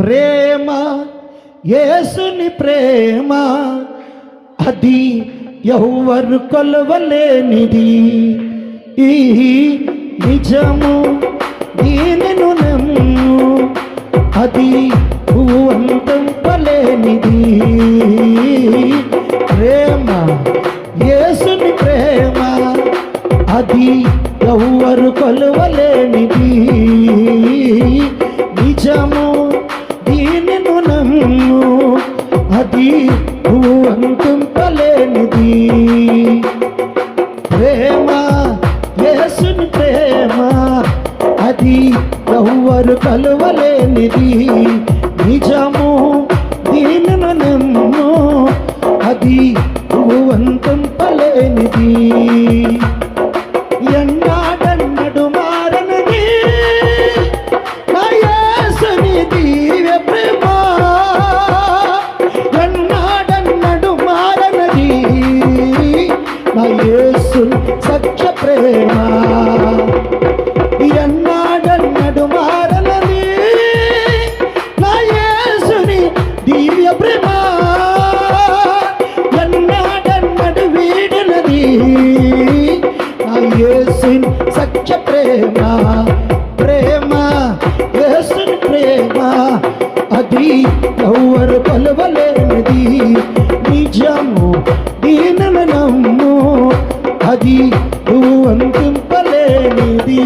ప్రేమ యేసుని ప్రేమ అది ఎవరు కొలవలేనిది. ఈ నిజము దీనిను నమ్ము అది భూవంతం పలేనిది ప్రేమ యేసుని ప్రేమ అది ఎవ్వరు కొలవలేనిది. నిజము భూవంతం ప్రేమ యేసుని ప్రేమ అది ఎవ్వరు కలవలేనిది. నిజము దీనిను నమ్ము అది భూవంతం పలేనిది సత్య ప్రేమ. ఎన్నాడన్నడు మారలని నా యేసుని దివ్య ప్రేమ. ఎన్నాడన్నడు వీడినది నా యేసుని సత్య ప్రేమ. ప్రేమ యేసుని ప్రేమ. అది అది నువ్వు అంతింపలేనిది